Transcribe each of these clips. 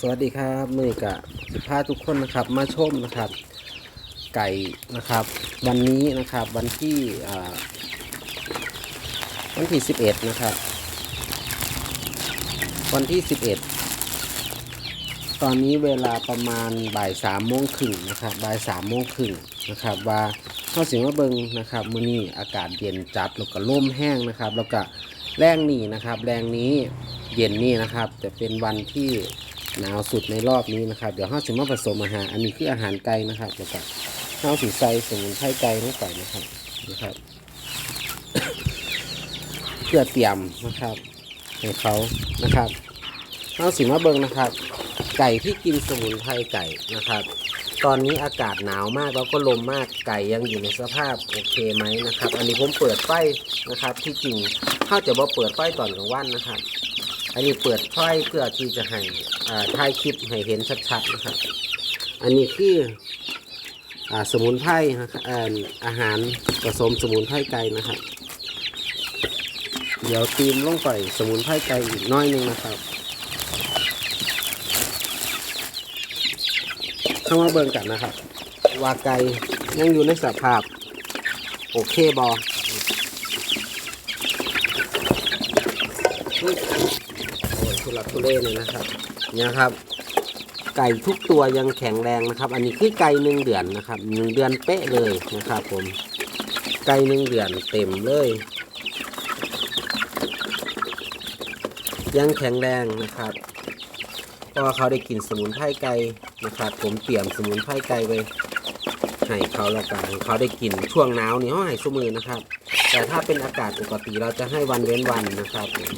สวัสดีครับมือกะสิพาทุกคนนะครับมาชมนะครับ ไก่นะครับ วันนี้นะครับวันที่อ่าวันที่สิบเอ็ดนะครับ วันที่สิบเอ็ดตอนนี้เวลาประมาณบ่ายสามโมงครึ่งนะครับบ่ายสามโมงครึ่งนะครับว่าเข้าสิงว่าเบิงนะครับมื้อนี้อากาศเย็นจัดแล้วก็ร่มแห้งนะครับ แล้วก็แรงนี่นะครับ แรงนี้เย็นนี่นะครับ จะเป็นวันที่ หนาวสุดในรอบนี้นะครับ เดี๋ยวห้าสิมาผสมอาหาร อันนี้คืออาหารไก่นะครับแล้วก็ห้าสีใสสมุนไพรไก่ลงไปนะครับนะครับ เพื่อเตรียมนะครับให้เขานะครับห้าสิมาเบิงนะครับ ไก่ที่กินสมุนไพรไก่นะครับ ตอนนี้อากาศหนาวมากแล้วก็ลมมากไก่ยังอยู่ในสภาพโอเคไหมนะครับ อันนี้ผมเปิดไฟนะครับ ที่จริงถ้าจะว่าเปิดไฟตอนกลางวันนะครับ อันนี้เปิดไฟเพื่อที่จะให้ ถ่ายคลิปให้เห็นชัดๆนะครับ อันนี้คืออสมุนไพรนะครับอาอาหารผสมสมุนไพรไก่นะครับ เดี๋ยวตีมลงไปสมุนไพรไก่อีกน้อยหนึงนะครับเข้ามาเบิ่งกันนะครับ ว่าไก่ยังอยู่ในสภาพ โอเคบอ ทุลักทุเลเลยนะครับเนี่ยครับ ไก่ทุกตัวยังแข็งแรงนะครับ อันนี้คือไก่หนึ่งเดือนนะครับหนึ่งเดือนเป๊ะเลยนะครับ ผม ไก่หนึ่งเดือนเต็มเลย ยังแข็งแรงนะครับเพราะว่าเขาได้กินสมุนไพรไก่นะครับ ผมเตรียมสมุนไพรไก่ไว้ให้เขาและกันเขาได้กินช่วงหนาวนี่เขาให้สมือนะครับ แต่ถ้าเป็นอากาศปกติเราจะให้วันเว้นวันนะครับผม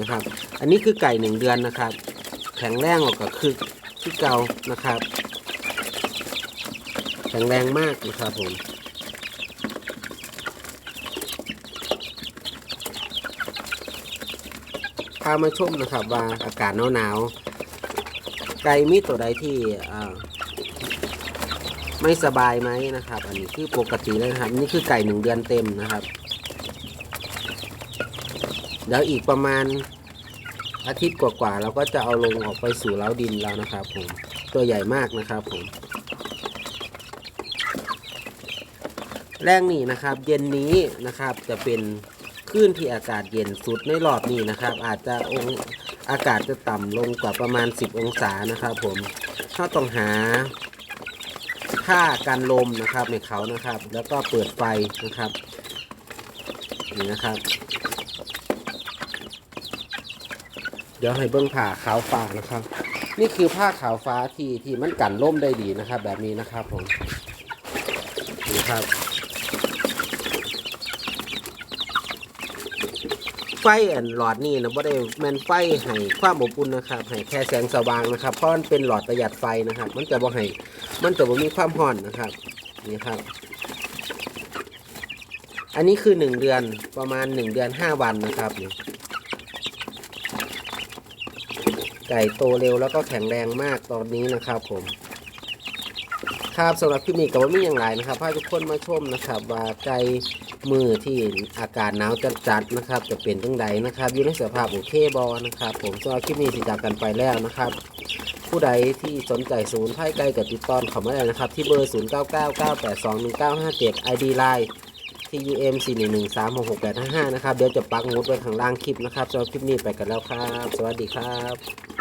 นะครับ อันนี้คือไก่หนึ่งเดือนนะครับ แข็งแรงกว่าก็คือที่เก่านะครับ แข็งแรงมากนะครับผมพามาชมนะครับว่าอากาศหนาวๆไก่มีตัวใดที่ไม่สบายไหมนะครับ อันนี้คือปกติเลยนะครับ นี่คือไก่หนึ่งเดือนเต็มนะครับ เดี๋ยวอีกประมาณ อาทิตย์กว่าๆเราก็จะเอาลงออกไปสู่เล้าดินแล้วนะครับผมตัวใหญ่มากนะครับผมแรงนี่นะครับ เย็นนี้นะครับจะเป็นคลื่นที่อากาศเย็นสุดในรอบนี้นะครับ อาจจะองอากาศจะต่ำลงกว่าประมาณ 10 องศานะครับ ผมถ้าต้องหาผ้ากันลมนะครับในเขานะครับ แล้วก็เปิดไฟนะครับนี่นะครับ เดี๋ยวให้เบิ้งผ้าขาวฟ้านะครับ นี่คือผ้าขาวฟ้าที่ที่มันกันล่มได้ดีนะครับ แบบนี้นะครับผมนี่ครับ ไฟอันหลอดนี่นะบ่ได้แมนไฟให้ความอบอุ่นนะครับให้แค่แสงสว่างนะครับเพราะมันเป็นหลอดประหยัดไฟนะครับ มันจะบ่ให้มันจะบ่มีความร้อนนะครับนี่ครับอันนี้คือหนึ่งเดือนประมาณหนึ่งเดือนห้าวันนะครับนี่ ไก่โตเร็วแล้วก็แข็งแรงมากตอนนี้นะครับผม ครับสำหรับคลิปนี้ก็ว่ามีอย่างไรนะครับพาทุกคนมาชมนะครับ ว่าไก่มือที่อากาศหนาวจัดๆนะครับ จะเป็นจังใดนะครับอยู่ในสภาพโอเคบอนะครับ ผมสำหรับคลิปนี้ที่จากกันไปแล้วนะครับผู้ใดที่สนใจศูนย์ไพ่ไก่กับติดต่อเข้ามาได้นะครับ ที่เบอร์ 0 9 9 9 8 2 1 9 5 7 ID Line ที่ UM 4 1 1 3 6 6 8 5 5 นะครับ เดี๋ยวจะปักหมุดไว้ข้างล่างคลิปนะครับสำหรับคลิปนี้ไปกันแล้วครับ สวัสดีครับ